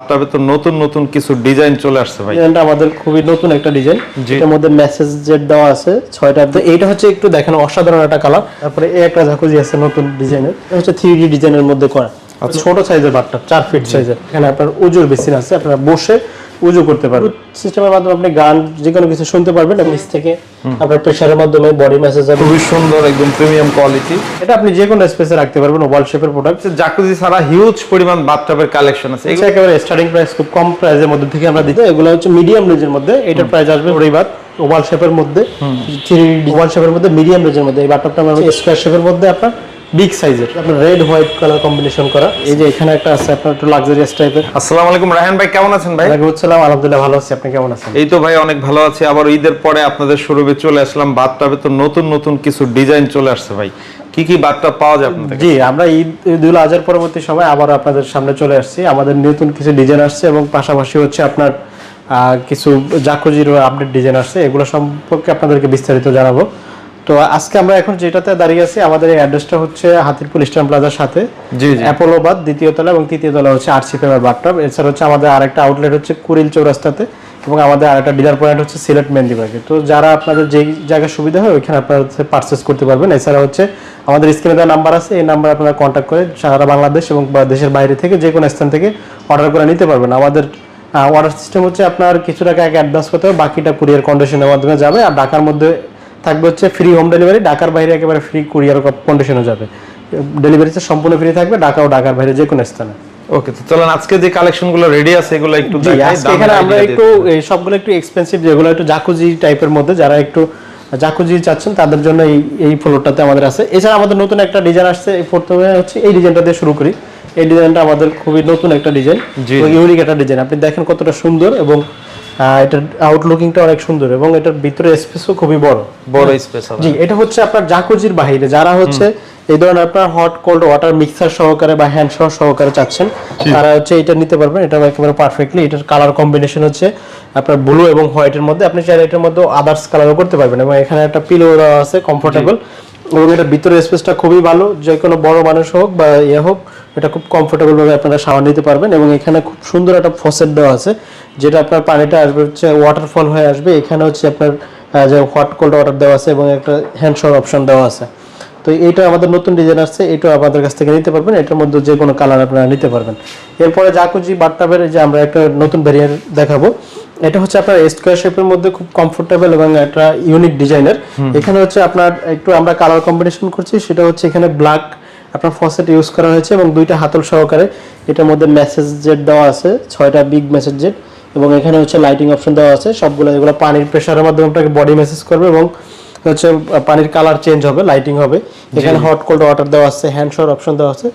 তবে তো নতুন নতুন কিছু ডিজাইন চলে আসছে ভাই। এটা আমাদের খুবই নতুন একটা ডিজাইন। এটার মধ্যে মেসেজ জেড দেওয়া আছে ছয়টা। তো এইটা হচ্ছে একটু দেখেন অসাধারণ একটা কালার তারপরে এই একটা ঝাকুজি আছে নতুন ডিজাইনের এটা হচ্ছে থ্রি ডি ডিজাইনের মধ্যে করা। আচ্ছা। ছোট সাইজের বাটটা চার ফিট সাইজের এখানে আপনার উজুর বেসিন আছে আপনারা বসে উজু করতে পারবেন সিস্টেমের মাধ্যমে আপনি গান যে কোনো কিছু শুনতে পারবেন নিচ থেকে। আপনার প্রেশারের মাধ্যমে বডি মেসেজ হবে। খুবই সুন্দর একদম প্রিমিয়াম কোয়ালিটি এটা আপনি যে কোনো স্পেসে রাখতে পারবেন ওভাল শেপের প্রোডাক্ট জাকুজি ছাড়া হিউজ পরিমাণ বাথটাবের কালেকশন আছে। এগুলো একেবারে স্টার্টিং প্রাইস খুব কম প্রাইসের মধ্যে থেকে আমরা দিতে এগুলো হচ্ছে মিডিয়াম রেঞ্জের মধ্যে। এটার প্রাইস আসবে পরিবার ওভাল শেপের মধ্যে থ্রি ওভাল শেপের মধ্যে মিডিয়াম রেঞ্জের মধ্যে। এই বাটপটা আমরা স্কোয়ার শেপের মধ্যে আপনার বিগ সাইজের। আপনার রেড হোয়াইট কালার কম্বিনেশন করা। এই যে এখানে একটা আছে আপনার একটু লাক্সারিয়াস টাইপের আসসালামু আলাইকুম। রায়হান ভাই কেমন আছেন ভাই? ওয়ালাইকুম আসসালাম। আলহামদুলিল্লাহ ভালো আছি। আপনি কেমন আছেন? এই তো ভাই অনেক ভালো আছি। আবার ঈদের পরে আপনাদের শোরুমে চলে আসলাম। বাথটাবে তো নতুন নতুন কিছু ডিজাইন চলে আসছে ভাই। কি কি বাথটাব পাওয়া যায় আপনাদের জি আমরা ঈদ ঈদুল আজহার পরবর্তী সময় আবার আপনাদের সামনে চলে আসছি। আমাদের নতুন কিছু ডিজাইন আসছে এবং পাশাপাশি হচ্ছে আপনার কিছু জাকুজিরও আপডেট ডিজাইন আসছে। এগুলো সম্পর্কে আপনাদেরকে বিস্তারিত জানাব। তো আজকে আমরা এখন যেটাতে দাঁড়িয়ে আছি আমাদের এই অ্যাড্রেসটা হচ্ছে হাতিরপুল ইস্টার্ন প্লাজার সাথে। জি জি। অ্যাপোলো বাদ দ্বিতীয় তলা এবং তৃতীয় তলা হচ্ছে আরসি পেপার বাথটব। এছাড়া হচ্ছে আমাদের আরেকটা আউটলেট হচ্ছে কুড়িল চৌরাস্তাতে এবং আমাদের আরেকটা ডিলার পয়েন্ট হচ্ছে সিলেট মেন্দিবাগে তো যারা আপনাদের যেই জায়গায় সুবিধা হয় ওইখানে আপনারা হচ্ছে পারচেস করতে পারবেন। এছাড়া হচ্ছে আমাদের স্ক্রিনে দেওয়া নাম্বার আছে এই নাম্বার আপনারা কন্ট্যাক্ট করে সারা বাংলাদেশ এবং দেশের বাইরে থেকে যে কোনো স্থান থেকে অর্ডার করে নিতে পারবেন। আমাদের অর্ডার সিস্টেম হচ্ছে আপনার কিছু টাকা আগে অ্যাডভান্স করতে হবে বাকিটা কুরিয়ার কন্ডিশনের মাধ্যমে যাবে। আর ঢাকার মধ্যে থাকবে হচ্ছে ফ্রি হোম ডেলিভারি ঢাকার বাইরে একেবারে ফ্রি কুরিয়ার কন্ডিশনে যাবে। ডেলিভারি সম্পূর্ণ ফ্রি থাকবে ঢাকা ও ঢাকার বাইরে যে কোনো স্থানে। ওকে তো চলেন আজকে যে রেডি আছে এগুলো একটু দেখাই এখানে আমরা একটু সবগুলো একটু এক্সপেন্সিভ যেগুলো একটু জাকুজি টাইপের মধ্যে যারা একটু জাকুজি চাচ্ছেন তাদের জন্য এই এই ফ্লোরটাতে আমাদের আছে। এছাড়া আমাদের নতুন একটা ডিজাইন আসছে এই প্রথমে হচ্ছে এই ডিজাইনটা দিয়ে শুরু করি। এই ডিজাইনটা আমাদের খুবই নতুন একটা ডিজাইন ইউনিক একটা ডিজাইন আপনি দেখেন কতটা সুন্দর এবং এটার আউটলুকিংটা অনেক সুন্দর এবং এটার ভিতরে স্পেসও খুবই বড়। বড় স্পেস হবে। জি এটা হচ্ছে আপনার জাকুজির বাহিরে। যারা হচ্ছে এই ধরনের আপনার হট কোল্ড ওয়াটার মিক্সার সহকারে বা হ্যান্ড সহ সহকারে চাচ্ছেন তারা হচ্ছে এটা নিতে পারবেন। এটা একেবারে পারফেক্টলি এটার কালার কম্বিনেশন হচ্ছে আপনার ব্লু এবং হোয়াইটের মধ্যে। আপনি চাইলে এটার মধ্যে আদার্স কালারও করতে পারবেন এবং এখানে একটা পিলো দেওয়া আছে কমফোর্টেবল এবং এটা ভিতরে স্পেসটা খুবই ভালো, যে কোনো বড় মানুষ হোক বা ইয়ে হোক, এটা খুব কমফোর্টেবল ভাবে আপনারা শাওয়ার নিতে পারবেন এবং এখানে খুব সুন্দর একটা ফসেট দেওয়া আছে, যেটা আপনার পানিটা আসবে হচ্ছে ওয়াটারফল হয়ে আসবে। এখানে হচ্ছে আপনার যে হট কোল্ড ওয়াটার দেওয়া আছে এবং একটা হ্যান্ড অপশন দেওয়া আছে। তো এইটা আমাদের নতুন ডিজাইন আসছে এটা আমাদের কাছ থেকে নিতে পারবেন এটার মধ্যে যে কোনো কালার আপনারা নিতে পারবেন। এরপরে জাকুজি বাট্টাবের যে আমরা একটা নতুন ভেরিয়েন্ট দেখাবো এটা হচ্ছে আপনার স্কোয়ার শেপের মধ্যে খুব কমফোর্টেবল এবং একটা ইউনিক ডিজাইনের এখানে হচ্ছে আপনার একটু আমরা কালার কম্বিনেশন করছি সেটা হচ্ছে এখানে ব্ল্যাক আপনার ফসেট ইউজ করা হয়েছে এবং দুইটা হাতল সহকারে এটার মধ্যে মেসেজ জেট দেওয়া আছে ছয়টা বিগ মেসেজ জেট এবং এখানে হচ্ছে লাইটিং অপশন দেওয়া আছে সবগুলো এগুলো পানির প্রেশারের মাধ্যমে আপনাকে বডি মেসেজ করবে এবং হচ্ছে পানির কালার চেঞ্জ হবে লাইটিং হবে। এখানে হট কোল্ড ওয়াটার দেওয়া আছে হ্যান্ড শাওয়ার অপশন দেওয়া আছে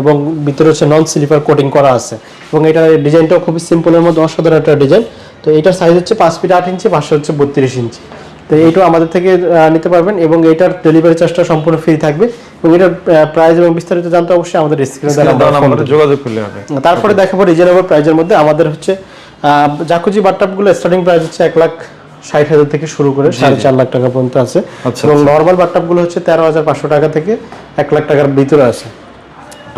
এবং ভিতরে হচ্ছে নন স্লিপার কোটিং করা আছে। এবং এটা ডিজাইনটাও খুবই সিম্পলের মধ্যে অসাধারণ একটা ডিজাইন তো এটার সাইজ হচ্ছে পাঁচ ফিট আট ইঞ্চি পাশে হচ্ছে বত্রিশ ইঞ্চি তো এইটাও আমাদের থেকে নিতে পারবেন এবং এটার ডেলিভারি চার্জটা সম্পূর্ণ ফ্রি থাকবে। এবং এটার প্রাইস এবং বিস্তারিত জানতে অবশ্যই আমাদের স্ক্রিনে যোগাযোগ করলে হবে। তারপরে দেখাবো রিজনেবল প্রাইজের মধ্যে। আমাদের হচ্ছে জাকুজি বাট্টাপগুলো স্টার্টিং প্রাইস হচ্ছে এক লাখ ষাট হাজার থেকে শুরু করে সাড়ে চার লাখ টাকা পর্যন্ত আছে। আচ্ছা, এবং নর্মাল বাট্টাপগুলো হচ্ছে তেরো হাজার পাঁচশো টাকা থেকে এক লাখ টাকার ভিতরে আছে।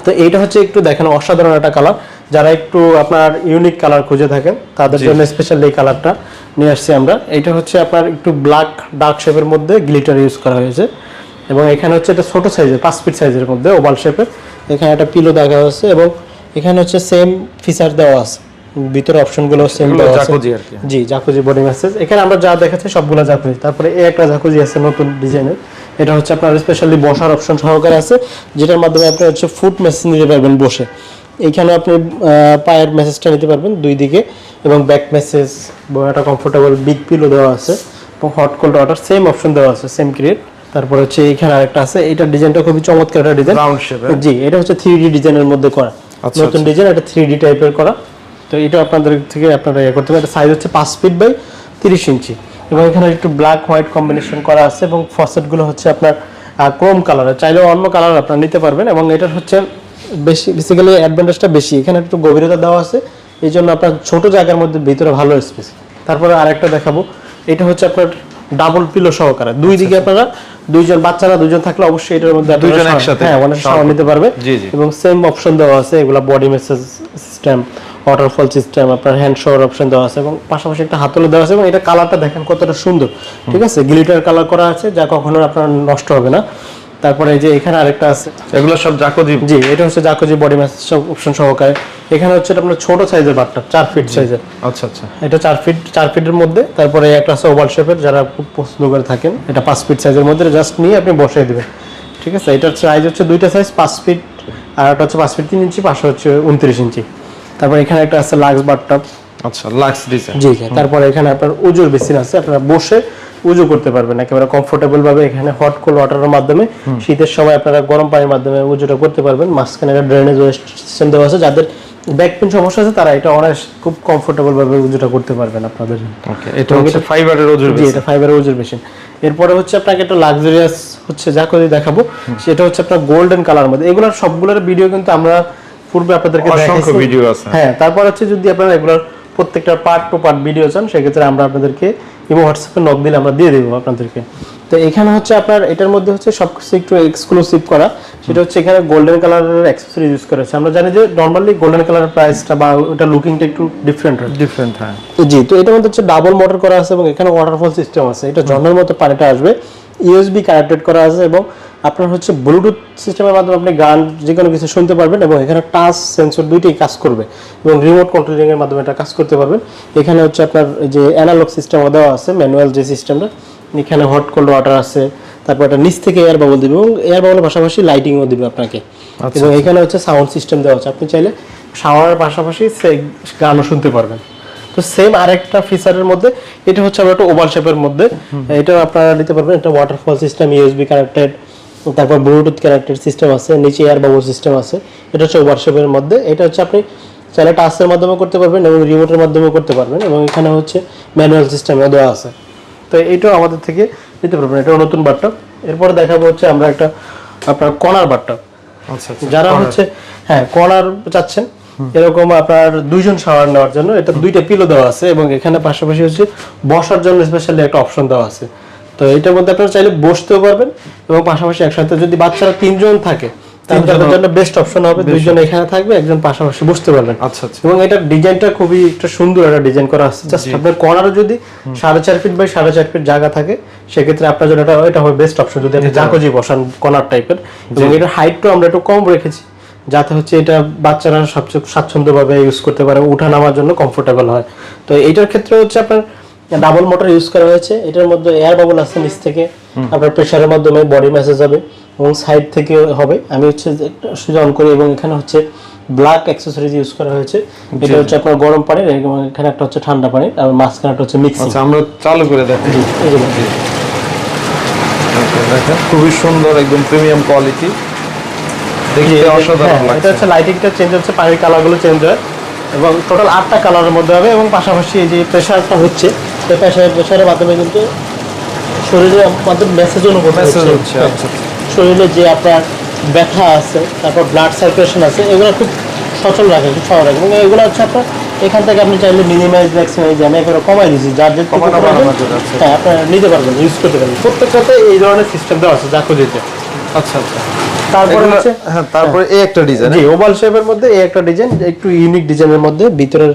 তো এইটা হচ্ছে একটু দেখেন অসাধারণ একটা কালার। যারা একটু আপনার ইউনিক কালার খুঁজে থাকেন তাদের জন্য স্পেশাল এই কালারটা নিয়ে আসছি আমরা। এটা হচ্ছে আপনার একটু ব্ল্যাক ডার্ক শেপের মধ্যে গ্লিটার ইউজ করা হয়েছে। এবং এখানে হচ্ছে এটা ছোট সাইজের পাঁচ ফিট সাইজের মধ্যে ওভাল শেপের এখানে একটা পিলো দেখা হচ্ছে এবং এখানে হচ্ছে সেম ফিচার দেওয়া আছে। ভিতরে অপশনগুলো সেম জাকুজি আর কি। জি জাকুজি বডি ম্যাসেজ এখানে আমরা যা দেখাচ্ছি সবগুলো জাকুজি। তারপরে এই একটা জাকুজি আছে নতুন ডিজাইনের এটা হচ্ছে আপনার স্পেশালি বসার অপশন সহকারে আছে যেটার মাধ্যমে আপনি হচ্ছে ফুট মেসেজ নিতে পারবেন বসে। এইখানে আপনি পায়ের মেসেজটা নিতে পারবেন দুই দিকে এবং ব্যাক মেসেজ একটা কমফোর্টেবল বিগ পিলো দেওয়া আছে এবং hot cold water same option দেওয়া আছে সেম ক্রিয়েট তারপর হচ্ছে এখানে আরেকটা আছে এটা ডিজাইনটা খুবই চমৎকার একটা ডিজাইন জি এটা হচ্ছে থ্রি ডিজাইনের মধ্যে করা। আচ্ছা, নতুন ডিজাইন এটা থ্রি ডি টাইপের করা। তো এটা আপনাদের থেকে আপনারা ইয়ে করতে পারেন। সাইজ হচ্ছে পাঁচ ফিট বাই তিরিশ ইঞ্চি। এবং এখানে একটু ব্ল্যাক হোয়াইট কম্বিনেশন করা আছে এবং ফসেটগুলো হচ্ছে আপনার ক্রোম কালারের চাইলেও অন্য কালার আপনারা নিতে পারবেন এবং এটার হচ্ছে বেশি বেসিক্যালি অ্যাডভান্টেজটা বেশি। এখানে একটু গভীরতা দেওয়া আছে। এই জন্য আপনার ছোটো জায়গার মধ্যে ভিতরে ভালো স্পেস তারপরে আরেকটা দেখাবো। এটা হচ্ছে আপনার ডাবল পিলো সহকারে। দুই দিকে আপনারা দুইজন বাচ্চারা দুইজন থাকলে অবশ্যই এটার মধ্যে দুইজন একসাথে। হ্যাঁ অনেক শাওয়ার নিতে পারবে। এবং সেম অপশন দেওয়া আছে এগুলা body massage system waterfall system আপনার হ্যান্ড শাওয়ার অপশন দেওয়া আছে এবং পাশাপাশি একটা হাতলে দেওয়া আছে এবং এটা কালারটা দেখেন কতটা সুন্দর। ঠিক আছে? গ্লিটার কালার করা আছে যা কখনো আপনার নষ্ট হবে না। তারপরে এই যে এখানে আরেকটা আছে। এগুলো সব জাকোজি? জি এটা হচ্ছে জাকোজি বডি ম্যাসেজ অপশন সহকারে। এখানে হচ্ছে এটা আপনার ছোট সাইজের বাটটা চার ফিট সাইজের আচ্ছা আচ্ছা। এটা চার ফিট চার ফিটের মধ্যে। তারপরে একটা আছে ওভাল শেপের যারা খুব পছন্দ করে থাকেন এটা পাঁচ ফিট সাইজের মধ্যে জাস্ট নিয়ে আপনি বসাই দেবেন। ঠিক আছে? এটার সাইজ হচ্ছে দুইটা সাইজ পাঁচ ফিট আর একটা হচ্ছে পাঁচ ফিট তিন ইঞ্চি পাশে হচ্ছে উনত্রিশ ইঞ্চি তারপর এখানে একটা আছে লাক্স বাটটা। আচ্ছা লাক্স ডিজাইন জি। তারপরে এখানে আপনার উজুর বেসিন আছে আপনারা বসে উজু করতে পারবেন একেবারে কমফোর্টেবল ভাবে এখানে হট কোল্ড ওয়াটারের মাধ্যমে শীতের সময় আপনারা গরম পানির মাধ্যমে উজুটা করতে পারবেন। মাঝখানে একটা ড্রেনেজ ওয়েস্ট সিস্টেম দেওয়া আছে যাদের ব্যাক পেন সমস্যা আছে তারা এটা খুব কমফোর্টেবল ভাবে উজুটা করতে পারবেন আপনাদের। ওকে এটা হচ্ছে ফাইবারের এটা ফাইবারের মেশিন এরপরে হচ্ছে আপনাকে একটা লাক্সারিয়াস হচ্ছে যা করে দেখাবো সেটা হচ্ছে আপনার গোল্ডেন কালার মধ্যে। এগুলোর সবগুলোর ভিডিও কিন্তু আমরা পূর্বে আপনাদেরকে অসংখ্য ভিডিও আছে। হ্যাঁ তারপর হচ্ছে যদি আপনারা এগুলোর প্রত্যেকটা পার্ট টু পার্ট ভিডিও চান সেক্ষেত্রে আমরা আপনাদেরকে ইমো হোয়াটসঅ্যাপে নক দিলে আমরা দিয়ে দেবো আপনাদেরকে। তো এখানে হচ্ছে আপনার এটার মধ্যে হচ্ছে সব কিছু একটু এক্সক্লুসিভ করা। সেটা হচ্ছে এখানে গোল্ডেন কালারের অ্যাক্সেসরি ইউজ করেছে আমরা জানি যে নর্মালি গোল্ডেন কালারের প্রাইসটা বা ওটা লুকিংটা একটু ডিফারেন্ট হয়। ডিফারেন্ট হয়। জি তো এটার মধ্যে হচ্ছে ডাবল মোটর করা আছে এবং এখানে ওয়াটারফল সিস্টেম আছে। এটা ঝর্ণার মতো পানিটা আসবে। ইউএসবি কানেক্টেড করা আছে এবং আপনার হচ্ছে ব্লুটুথ সিস্টেমের মাধ্যমে আপনি গান যে কোনো কিছু শুনতে পারবেন এবং এখানে টাচ সেন্সর দুইটাই কাজ করবে এবং রিমোট কন্ট্রোলিং এর মাধ্যমে এটা কাজ করতে পারবেন। এখানে হচ্ছে আপনার যে অ্যানালগ সিস্টেম দেওয়া আছে ম্যানুয়াল যে সিস্টেমটা এখানে হট কোল্ড ওয়াটার আছে তারপর এটা নিচ থেকে এয়ার বাবল দিবে এবং এয়ার বাবলের পাশাপাশি লাইটিংও দিবে আপনাকে। এবং এখানে হচ্ছে সাউন্ড সিস্টেম দেওয়া আছে। আপনি চাইলে শাওয়ারের পাশাপাশি সে গানও শুনতে পারবেন। তো সেম আরেকটা ফিচারের মধ্যে এটা হচ্ছে আবার একটা ওভাল শেপের মধ্যে এটা আপনারা নিতে পারবেন এটা ওয়াটারফল সিস্টেম ইউএসবি কানেক্টেড তারপর ব্লুটুথ কানেক্টেড সিস্টেম আছে নিচে এয়ার বাবল সিস্টেম আছে। এটা হচ্ছে ওভার শেপের মধ্যে। এটা হচ্ছে আপনি চাইলে টাচের মাধ্যমে করতে পারবেন এবং রিমোটের মাধ্যমে করতে পারবেন এবং এখানে হচ্ছে ম্যানুয়াল সিস্টেমও দেওয়া আছে। তো এইটাও আমাদের থেকে নিতে পারবেন। এটাও নতুন বাটটা এরপরে দেখাবো হচ্ছে আমরা একটা আপনার কর্নার বাটটা আচ্ছা আচ্ছা যারা হচ্ছে হ্যাঁ কর্নার চাচ্ছেন এরকম আপনার দুইজন শাওয়ার নেওয়ার জন্য এটা দুইটা পিলো দেওয়া আছে এবং এখানে পাশাপাশি হচ্ছে বসার জন্য স্পেশালি একটা অপশন দেওয়া আছে। তো এটার মধ্যে আপনারা চাইলে বসতেও পারবেন এবং পাশাপাশি একসাথে যদি বাচ্চারা তিনজন থাকে তাদের জন্য বেস্ট অপশন হবে। দুইজন এখানে থাকবে একজন পাশাপাশি বসতে পারবেন। আচ্ছা আচ্ছা। এবং এটার ডিজাইনটা খুবই একটা সুন্দর একটা ডিজাইন করা আছে। জাস্ট আপনার কর্নারে যদি সাড়ে চার ফিট বাই সাড়ে চার ফিট জায়গা থাকে সেক্ষেত্রে আপনার জন্য এটা এটা হবে বেস্ট অপশন যদি আপনি জাকোজি বসান কর্নার টাইপের এবং এটার হাইটটাও আমরা একটু কম রেখেছি যাতে হচ্ছে এটা বাচ্চারা সবচেয়ে স্বাচ্ছন্দ্যভাবে ইউজ করতে পারে উঠা নামার জন্য কমফোর্টেবল হয়। তো এইটার ক্ষেত্রে হচ্ছে আপনার ডাবল মোটর ইউজ করা হয়েছে এটার মধ্যে এয়ার বাবল আছে নিচ থেকে। আপনার প্রেশারের মাধ্যমে বডি ম্যাসেজ হবে এবং সাইড থেকে হবে। আমি হচ্ছে সুইচ অন করি এবং এখানে হচ্ছে ব্ল্যাক অ্যাক্সেসরিজ ইউজ করা হয়েছে। এটা হচ্ছে আপনার গরম পানি এবং এখানে একটা হচ্ছে ঠান্ডা পানি আর মাঝখানে একটা হচ্ছে মিক্সিং আচ্ছা আমরা চালু করে দেখি। দেখেন খুবই সুন্দর একদম প্রিমিয়াম কোয়ালিটি দেখতে অসাধারণ হ্যাঁ, এটা হচ্ছে লাইটিংটা চেঞ্জ হচ্ছে পানির কালারগুলো চেঞ্জ হয়। এবং টোটাল আটটা কালারের মধ্যে হবে এবং পাশাপাশি এই যে প্রেশারটা হচ্ছে এই মাধ্যমে কিন্তু শরীরে মাধ্যমে মেসেজ অনুভব হচ্ছে হ্যাঁ। আচ্ছা আচ্ছা। শরীরে যে আপনার ব্যথা আছে তারপর ব্লাড সার্কুলেশন আছে এগুলো খুব সচল রাখে খুব সহজ রাখে এবং এগুলো হচ্ছে আপনার এখান থেকে আপনি চাইলে মিনিমাইজ ম্যাক্সিমাইজ আমি এগুলো কমাই দিয়েছি যার যে। হ্যাঁ আপনারা নিতে পারবেন ইউজ করতে পারবেন প্রত্যেকটাতে এই ধরনের সিস্টেম দেওয়া আছে জাকুজিতে আচ্ছা আচ্ছা তারপরে হচ্ছে হ্যাঁ তারপরে এই একটা ডিজাইন জি ওভাল শেপের মধ্যে এই একটা ডিজাইন একটু ইউনিক ডিজাইনের মধ্যে ভিতরের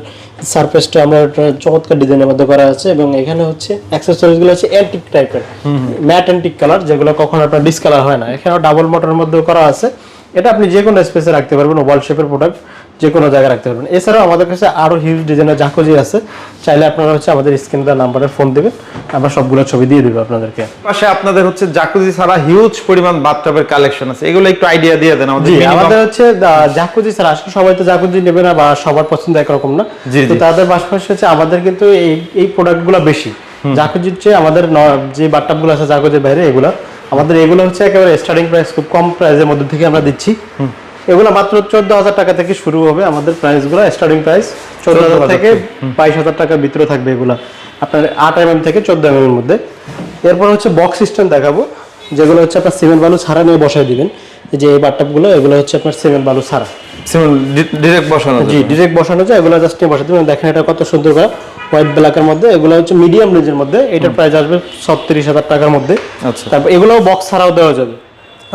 সারফেসটা আমরা একটা চমৎকার ডিজাইনের মধ্যে করা আছে এবং এখানে হচ্ছে অ্যাক্সেসরিজগুলো হচ্ছে অ্যান্টিক টাইপের ম্যাট অ্যান্টিক কালার যেগুলো কখনো আপনার ডিসকালার হয় না। এখানেও ডাবল মোটরের মধ্যে করা আছে। এটা আপনি যে কোনো স্পেসে রাখতে পারবেন ওভাল শেপের প্রোডাক্ট যে কোনো জায়গায় রাখতে পারবেন। এছাড়াও আমাদের কাছে আরও হিউজ ডিজাইনের জাকোজি আছে চাইলে আপনারা হচ্ছে আমাদের স্ক্রিন দেওয়া নাম্বারে ফোন দেবেন আমরা সবগুলো ছবি দিয়ে দেবো আপনাদেরকে। পাশে আপনাদের হচ্ছে জাকুজি ছাড়া হিউজ পরিমাণ বাথটাবের কালেকশন আছে। এগুলো একটু আইডিয়া দিয়ে দেন আমাদের জি আমাদের হচ্ছে জাকুজি ছাড়া আসলে সবাই তো জাকুজি নেবে না বা সবার পছন্দ একরকম না। তো তাদের পাশাপাশি হচ্ছে আমাদের কিন্তু এই এই প্রোডাক্টগুলো বেশি। জাকুজির চেয়ে আমাদের যে বাট্টাপগুলো আছে জাকুজির বাইরে এগুলো আমাদের এগুলো হচ্ছে একেবারে স্টার্টিং প্রাইস খুব কম প্রাইসের মধ্যে থেকে আমরা দিচ্ছি। এগুলো মাত্র চোদ্দ হাজার টাকা থেকে শুরু হবে আমাদের প্রাইসগুলো স্টার্টিং প্রাইস চোদ্দ হাজার থেকে বাইশ হাজার টাকার ভিতরে থাকবে এগুলো। আপনার আট এম এম থেকে চোদ্দ এম এর মধ্যে। এরপর হচ্ছে বক্স সিস্টেম দেখাবো যেগুলো হচ্ছে আপনার সিমেন্ট বালু ছাড়া নিয়ে বসাই দিবেন। এই যে এই বাট্টাপগুলো এগুলো হচ্ছে আপনার সিমেন্ট বালু ছাড়া। ডিরেক্ট বসানো জি ডিরেক্ট বসানো যায় এগুলো জাস্ট নিয়ে বসাতে পারেন দেখেন এটা কত সুন্দর করে হোয়াইট ব্ল্যাকের মধ্যে। এগুলো হচ্ছে মিডিয়াম রেঞ্জের মধ্যে। এটার প্রাইস আসবে ছত্রিশ হাজার টাকার মধ্যে। আচ্ছা। তারপর এগুলোও বক্স ছাড়াও দেওয়া যাবে।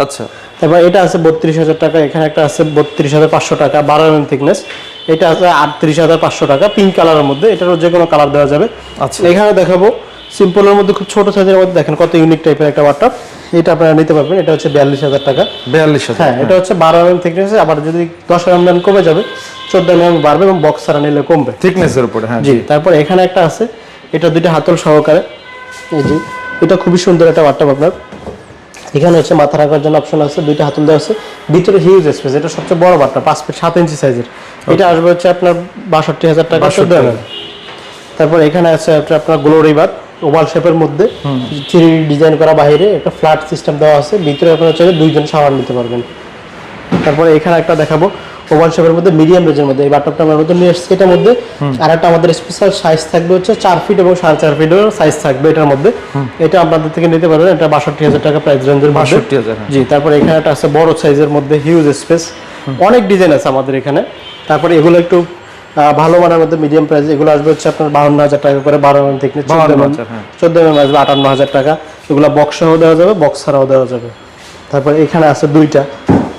আচ্ছা। তারপর এটা আছে বত্রিশ হাজার টাকা এখানে একটা আছে বত্রিশ হাজার পাঁচশো টাকা বারো এম থিকনেস। এটা আছে আটত্রিশ হাজার পাঁচশো টাকা পিঙ্ক কালারের মধ্যে এটারও যে কোনো কালার দেওয়া যাবে। আচ্ছা। এখানে দেখাবো সিম্পলের মধ্যে খুব ছোট সাইজের মধ্যে দেখেন কত ইউনিক টাইপের একটা ওয়াটার এটা আপনারা নিতে পারবেন এটা হচ্ছে বিয়াল্লিশ হাজার টাকা। বিয়াল্লিশ হ্যাঁ এটা হচ্ছে বারো এম থিকনেস আবার যদি দশ এম দাম কমে যাবে চোদ্দ এম বাড়বে এবং বক্স ছাড়া নিলে কমবে। থিকনেসের উপরে হ্যাঁ। জি তারপর এখানে একটা আছে এটা দুইটা হাতল সহকারে। এই যে এটা খুবই সুন্দর একটা ওয়াটার আপনার। এখানে হচ্ছে মাথা রাখার জন্য অপশন আছে দুইটা হাতল দেওয়া আছে। ভিতরে হিউজ স্পেস এটা সবচেয়ে বড় বাটটা পাঁচ ফিট সাত ইঞ্চি সাইজের এটা আসবে হচ্ছে আপনার বাষট্টি হাজার টাকা 62 চোদ্দ এমএম তারপর এখানে আছে আপনার গ্লোরি বাদ ওভাল শেপের মধ্যে। থ্রি ডিজাইন করা বাইরে একটা ফ্ল্যাট সিস্টেম দেওয়া আছে। ভিতরে আপনার হচ্ছে দুইজন সামান নিতে পারবেন। তারপরে এখানে একটা দেখাবো। ওভাল শেপের মধ্যে মিডিয়াম রেঞ্জের মধ্যে এই বাটপটা আমরা নতুন নিয়ে এসেছি। এটার মধ্যে আর একটা আমাদের স্পেশাল সাইজ থাকবে হচ্ছে চার ফিট এবং সাড়ে চার ফিটের সাইজ থাকবে এটার মধ্যে। এটা আপনাদের থেকে নিতে পারবেন। এটা বাষট্টি হাজার টাকা প্রাইস রেঞ্জের মধ্যে। 62,000, হ্যাঁ। জি তারপরে এখানে একটা আছে বড় সাইজের মধ্যে হিউজ স্পেস অনেক ডিজাইন আছে আমাদের এখানে। তারপরে এগুলো একটু ভালো মানের মধ্যে মিডিয়াম প্রাইস এগুলো আসবে হচ্ছে আপনার বাউন্ন হাজার টাকা করে। বারো এম থেকে চোদ্দ 52,000 এম হ্যাঁ। চোদ্দ এম আসবে আটান্ন হাজার টাকা। এগুলো বক্স সহ দেওয়া যাবে বক্স ছাড়াও দেওয়া যাবে। তারপর এখানে আছে দুইটা।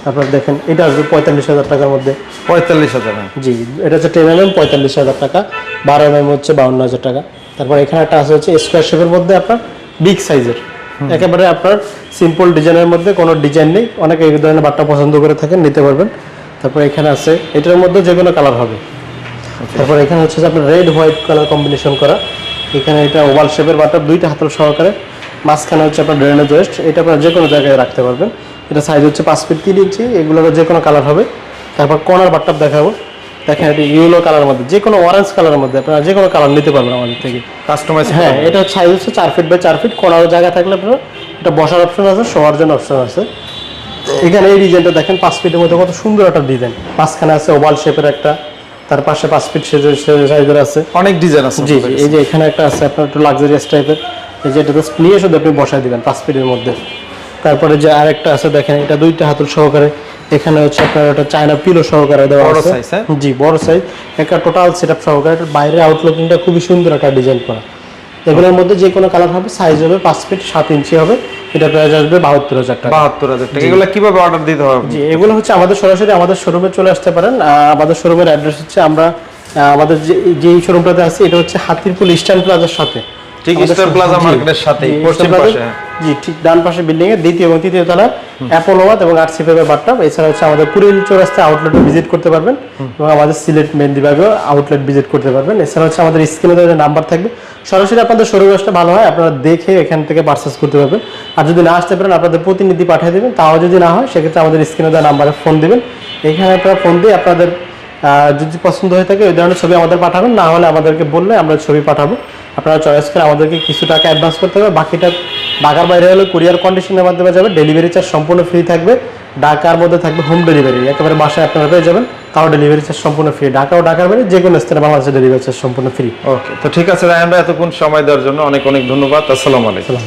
তারপর দেখেন এটা আসবে পঁয়তাল্লিশ হাজার টাকার মধ্যে। পঁয়তাল্লিশ হাজার হ্যাঁ। জি এটা হচ্ছে টেন এম এম পঁয়তাল্লিশ হাজার টাকা। বারো এম এম হচ্ছে বাউন্ন হাজার টাকা। তারপর এখানে একটা আছে হচ্ছে স্কোয়ার শেপের মধ্যে আপনার বিগ সাইজের একেবারে আপনার সিম্পল ডিজাইনের মধ্যে কোনো ডিজাইন নেই। অনেকে এই ধরনের বাট্টা পছন্দ করে থাকেন নিতে পারবেন। তারপর এখানে আছে এটার মধ্যে যে কোনো কালার হবে। তারপর এখানে হচ্ছে যে আপনার রেড হোয়াইট কালার কম্বিনেশন করা। এখানে এটা ওভাল শেপের বাটার দুইটা হাতল সহকারে। মাঝখানে হচ্ছে আপনার ড্রেনেজ ওয়েস্ট এটা আপনার যে কোনো জায়গায় রাখতে পারবেন। এটা সাইজ হচ্ছে পাঁচ ফিট তিন ইঞ্চি এগুলোর যে কোনো কালার হবে। তারপর কর্নার বাট্টাপ দেখাবো। দেখেন এটা ইউলো কালারের মধ্যে যে কোনো অরেঞ্জ কালারের মধ্যে আপনারা যে কোনো কালার নিতে পারবেন আমাদের থেকে। কাস্টমাইজ হ্যাঁ এটা সাইজ হচ্ছে চার ফিট বাই চার ফিট কোনারও জায়গা থাকলে আপনার এটা বসার অপশন আছে শোয়ার জন্য অপশন আছে। এখানে এই ডিজাইনটা দেখেন পাঁচ ফিটের মধ্যে কত সুন্দর একটা ডিজাইন মাঝখানে আছে ওভাল শেপের একটা তার পাশে পাঁচ ফিট সাইজের আছে। অনেক ডিজাইন আছে জি এই যে এখানে একটা আছে আপনার একটু লাক্সারিয়াস টাইপের এই যে এটা জাস্ট নিয়ে শুধু আপনি বসাই দিবেন পাঁচ ফিটের মধ্যে। তারপরে যে আরেকটা আছে দেখেন এটা দুইটা হাতুল সহকারে। এখানে হচ্ছে আপনার একটা চায়না পিলো সহকারে দেওয়া আছে। হ্যাঁ? জি বড় সাইজ একটা টোটাল সেটআপ সহকারে। বাইরের আউটলুকিংটা খুবই সুন্দর একটা ডিজাইন করা। এগুলোর মধ্যে যে কোনো কালার হবে সাইজ হবে পাঁচ ফিট সাত ইঞ্চি হবে। এটা প্রাইস আসবে বাহাত্তর হাজার টাকা। বাহাত্তর হাজার টাকা। এগুলো কীভাবে অর্ডার দিতে হবে? জি এগুলো হচ্ছে আমাদের সরাসরি আমাদের শোরুমে চলে আসতে পারেন। আমাদের শোরুমের অ্যাড্রেস হচ্ছে আমরা আমাদের যে যেই শোরুমটাতে আছে এটা হচ্ছে হাতিরপুল ইস্টার্ন প্লাজার সাথে। ঠিক আমাদের প্লাজা মার্কেটের সাথেই পশ্চিম পাশে। জি ঠিক ডান পাশে বিল্ডিং এর দ্বিতীয় এবং তৃতীয় অ্যাপোলোবাদ এবং আরসি পেপের বাট্টাপ এছাড়া হচ্ছে আমাদের পুরিল চৌরাস্তা আউটলেটে ভিজিট করতে পারবেন এবং আমাদের সিলেট মেহেন্দি বিভাগেও আউটলেট ভিজিট করতে পারবেন। এছাড়া হচ্ছে আমাদের স্ক্রিনে নাম্বার থাকবে সরাসরি আপনাদের শোরুমে আসলে ভালো হয় আপনারা দেখে এখান থেকে পারচেস করতে পারবেন। আর যদি না আসতে পারেন আপনাদের প্রতিনিধি পাঠিয়ে দেবেন। তাও যদি না হয় সেক্ষেত্রে আমাদের স্ক্রিনে দেওয়া নাম্বারে ফোন দিবেন। এখানে আপনারা ফোন দিয়ে আপনাদের যদি পছন্দ হয়ে থাকে ওই ধরনের ছবি আমাদের পাঠাবেন। না হলে আমাদেরকে বললে আমরা ছবি পাঠাবো। আপনারা চয়েস করে আমাদেরকে কিছু টাকা অ্যাডভান্স করতে হবে। বাকিটা ঢাকার বাইরে হলে কুরিয়ার কন্ডিশনের মাধ্যমে যাবে। ডেলিভারি চার্জ সম্পূর্ণ ফ্রি থাকবে। ঢাকার মধ্যে থাকবে হোম ডেলিভারি একেবারে বাসায় আপনারা পেয়ে যাবেন। তাও ডেলিভারি চার্জ সম্পূর্ণ ফ্রি ঢাকা ও ঢাকার বাইরে যে কোনো স্থানে বাংলাদেশের ডেলিভারি চার্জ সম্পূর্ণ ফ্রি ওকে তো ঠিক আছে রায়হান এতক্ষণ সময় দেওয়ার জন্য অনেক অনেক ধন্যবাদ। আসসালামু আলাইকুম।